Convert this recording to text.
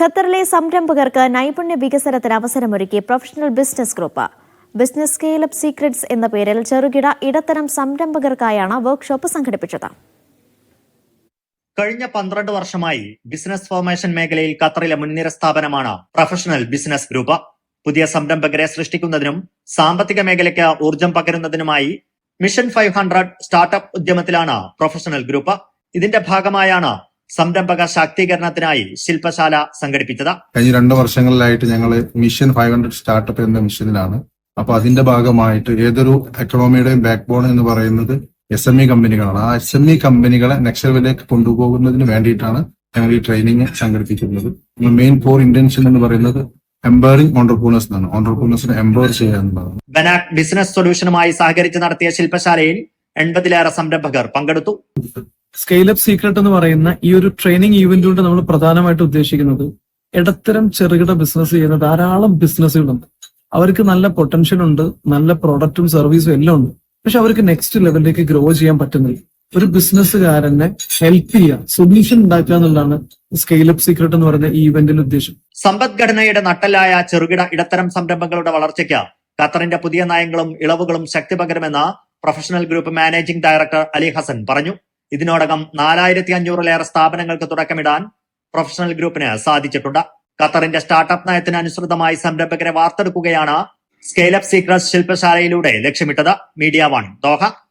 ഖത്തറിലെ സംരംഭകർക്ക് നൈപുണ്യ വികസനത്തിന് അവസരമൊരുക്കി professional business group. Business scaleup secrets എന്ന പേരിൽ ചെറുകിട ഇടത്തരം സംരംഭകർക്കായാണ് വർക്ക്ഷോപ്പ് സംഘടിപ്പിച്ചത്. കഴിഞ്ഞ പന്ത്രണ്ട് വർഷമായി ബിസിനസ് ഫോർമേഷൻ മേഖലയിൽ ഖത്തറിലെ മുൻനിര സ്ഥാപനമാണ് പ്രൊഫഷണൽ ബിസിനസ് ഗ്രൂപ്പ്. പുതിയ സംരംഭകരെ സൃഷ്ടിക്കുന്നതിനും സാമ്പത്തിക മേഖലയ്ക്ക് ഊർജം പകരുന്നതിനുമായി മിഷൻ ഫൈവ് ഹൺഡ്രഡ് സ്റ്റാർട്ടപ്പ് ഉദ്യമത്തിലാണ് പ്രൊഫഷണൽ ഗ്രൂപ്പ്. ഇതിന്റെ ഭാഗമായാണ് സംരംഭക ശാക്തീകരണത്തിനായി ശില്പശാല സംഘടിപ്പിച്ചത്. കഴിഞ്ഞ രണ്ട് വർഷങ്ങളിലായിട്ട് ഞങ്ങൾ മിഷൻ ഫൈവ് ഹൺഡ്രഡ് സ്റ്റാർട്ടപ്പ് എന്ന മിഷനിലാണ്. അപ്പൊ അതിന്റെ ഭാഗമായിട്ട് ഏതൊരു എക്കണോമിയുടെയും ബാക്ക് ബോൺ എന്ന് പറയുന്നത് എസ് എം ഇ കമ്പനികളാണ്. ആ എസ് എം ഇ കമ്പനികളെ നെക്സ്റ്റ് ലെവലിലേക്ക് കൊണ്ടുപോകുന്നതിന് വേണ്ടിയിട്ടാണ് ഞങ്ങൾ ഈ ട്രെയിനിങ് സംഘടിപ്പിക്കുന്നത്. മെയിൻ ഫോർ ഇന്റൻഷൻ എന്ന് പറയുന്നത് എംപയറിംഗ് ഓണ്ടർപ്രൂണേഴ്സ് എന്നാണ്. ഓണ്ടർപ്രൂണേഴ്സിനെ എംപവർ ചെയ്യുക എന്നുള്ളതാണ്. ബനാക് ബിസിനസ് സൊല്യൂഷനുമായി സഹകരിച്ച് നടത്തിയ ശില്പശാലയിൽ എൺപതിലേറെ സംരംഭകർ പങ്കെടുത്തു. സ്കെയിൽ അപ്പ് സീക്രട്ട് എന്ന് പറയുന്ന ഈ ഒരു ട്രെയിനിങ് ഈവന്റ് കൊണ്ട് നമ്മൾ പ്രധാനമായിട്ട് ഉദ്ദേശിക്കുന്നത് ഇടത്തരം ചെറുകിട ബിസിനസ് ചെയ്യുന്ന ധാരാളം ബിസിനസ്സുകളുണ്ട് അവർക്ക് നല്ല പൊട്ടൻഷ്യൽ ഉണ്ട് നല്ല പ്രോഡക്റ്റും സർവീസും എല്ലാം ഉണ്ട്. പക്ഷെ അവർക്ക് നെക്സ്റ്റ് ലെവലിലേക്ക് ഗ്രോ ചെയ്യാൻ പറ്റുന്നില്ല. ഒരു ബിസിനസ്സുകാരനെ ഹെൽപ്പ് ചെയ്യുക സൊല്യൂഷൻ ഉണ്ടാക്കുക എന്നുള്ളതാണ് സ്കെയിൽ അപ്പ് സീക്രട്ട് എന്ന് പറയുന്ന ഈ ഇവന്റിന്റെ ഉദ്ദേശം. സമ്പദ്ഘടനയുടെ നട്ടലായ ചെറുകിട ഇടത്തരം സംരംഭങ്ങളുടെ വളർച്ചയ്ക്ക് ഖത്തറിന്റെ പുതിയ നയങ്ങളും ഇളവുകളും ശക്തി പകരുമെന്ന് professional group managing director Ali Hasan പറഞ്ഞു. ഇതിനോടകം നാലായിരത്തി അഞ്ഞൂറിലേറെ സ്ഥാപനങ്ങൾക്ക് തുടക്കമിടാൻ പ്രൊഫഷണൽ ഗ്രൂപ്പിന് സാധിച്ചിട്ടുണ്ട്. ഖത്തറിന്റെ സ്റ്റാർട്ടപ്പ് നയത്തിന് അനുസൃതമായി സംരംഭകരെ വാർത്തെടുക്കുകയാണ് സ്കെയിലപ്പ് സീക്രസ് ശില്പശാലയിലൂടെ ലക്ഷ്യമിട്ടത് മീഡിയ വൺ ദോഹ.